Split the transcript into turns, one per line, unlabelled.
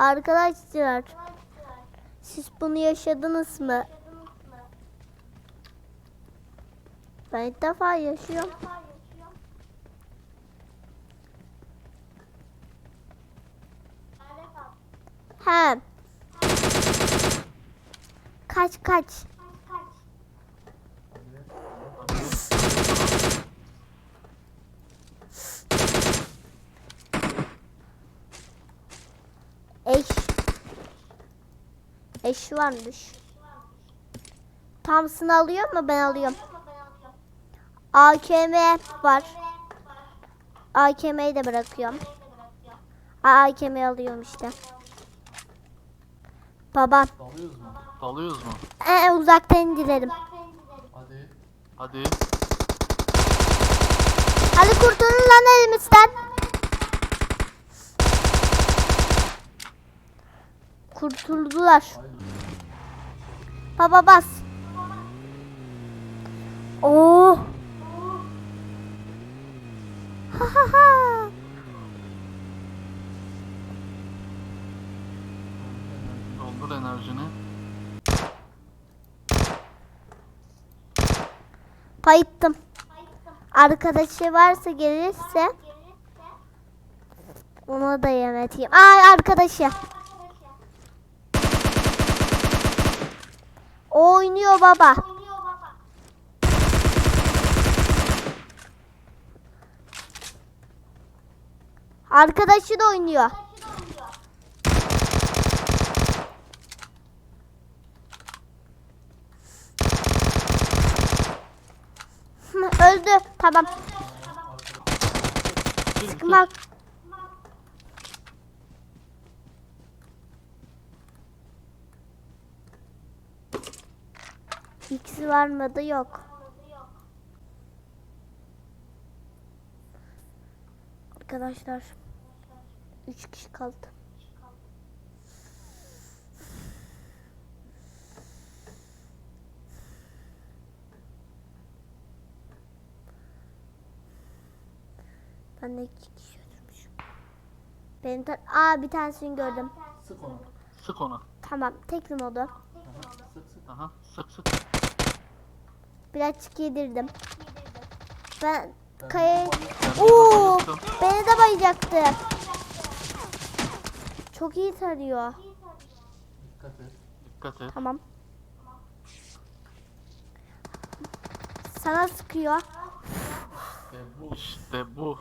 Arkadaşlar siz bunu yaşadınız mı? Ben ilk defa yaşıyorum. He. Kaç kaç. Eş varmış. Thompson alıyor mu? Ben alıyorum. AKM var. AKM'yi de bırakıyorum. AKM'yi alıyorum işte. Baba.
Dalıyoruz mu? Dalıyoruz mu?
Ee, uzaktan indirelim.
Hadi. Hadi.
Hadi kurtulun lan elimizden. Kurtuldular. Baba bas. Oo. Ha ha ha.
Doldur enerjini.
Bayıttım. Arkadaşı varsa gelirse ona da yemeteyim. Aa arkadaşı. O oynuyor baba. Arkadaşı da oynuyor. Öldü. Tamam. Sıkmak. İkisi var mı da yok. Arkadaşlar. Üç kişi kaldı. Ben de iki kişi öldürmüşüm. Benim ta- Aa bir tanesini gördüm.
Sık onu. Sık ona.
Tamam tekli modu.
Aha, sık sık. Aha, sık sık.
Birazcık yedirdim. Ben kaya... Oo, beni de bayacaktı. Çok iyi tarıyor.
Dikkat et. Dikkat et.
Tamam. Sana sıkıyor.
İşte bu. İşte bu.